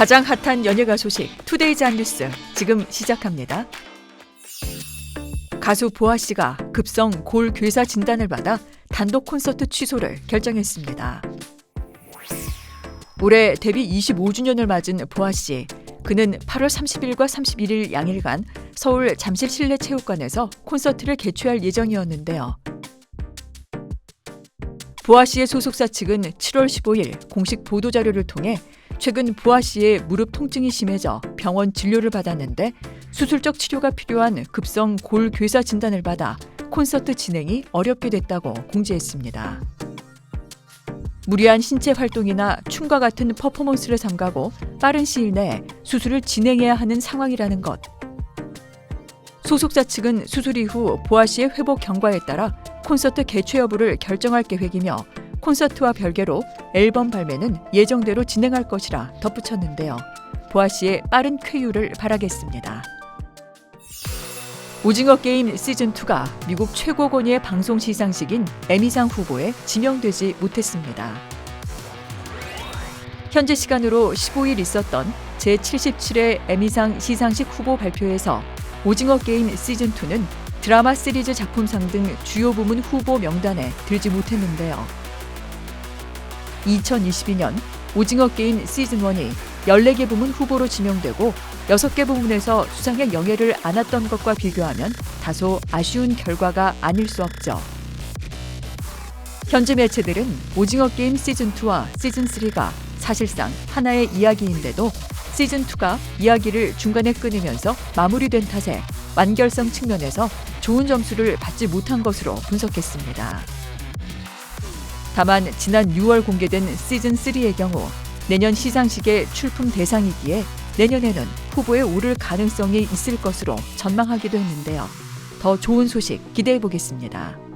가장 핫한 연예가 소식 투데이 잔 뉴스 지금 시작합니다. 가수 보아 씨가 급성 골 괴사 진단을 받아 단독 콘서트 취소를 결정했습니다. 올해 데뷔 25주년을 맞은 보아 씨. 그는 8월 30일과 31일 양일간 서울 잠실 실내 체육관에서 콘서트를 개최할 예정이었는데요. 보아 씨의 소속사 측은 7월 15일 공식 보도 자료를 통해 최근 보아 씨의 무릎 통증이 심해져 병원 진료를 받았는데 수술적 치료가 필요한 급성 골 괴사 진단을 받아 콘서트 진행이 어렵게 됐다고 공지했습니다. 무리한 신체 활동이나 춤과 같은 퍼포먼스를 삼가고 빠른 시일 내에 수술을 진행해야 하는 상황이라는 것. 소속사 측은 수술 이후 보아 씨의 회복 경과에 따라 콘서트 개최 여부를 결정할 계획이며 콘서트와 별개로 앨범 발매는 예정대로 진행할 것이라 덧붙였는데요. 보아 씨의 빠른 쾌유를 바라겠습니다. 오징어 게임 시즌 2가 미국 최고 권위의 방송 시상식인 에미상 후보에 지명되지 못했습니다. 현재 시간으로 15일 있었던 제77회 에미상 시상식 후보 발표에서 오징어 게임 시즌 2는 드라마 시리즈 작품상 등 주요 부문 후보 명단에 들지 못했는데요. 2022년 오징어 게임 시즌1이 14개 부문 후보로 지명되고 6개 부문에서 수상의 영예를 안았던 것과 비교하면 다소 아쉬운 결과가 아닐 수 없죠. 현지 매체들은 오징어 게임 시즌2와 시즌3가 사실상 하나의 이야기인데도 시즌2가 이야기를 중간에 끊으면서 마무리된 탓에 완결성 측면에서 좋은 점수를 받지 못한 것으로 분석했습니다. 다만 지난 6월 공개된 시즌 3의 경우 내년 시상식의 출품 대상이기에 내년에는 후보에 오를 가능성이 있을 것으로 전망하기도 했는데요. 더 좋은 소식 기대해 보겠습니다.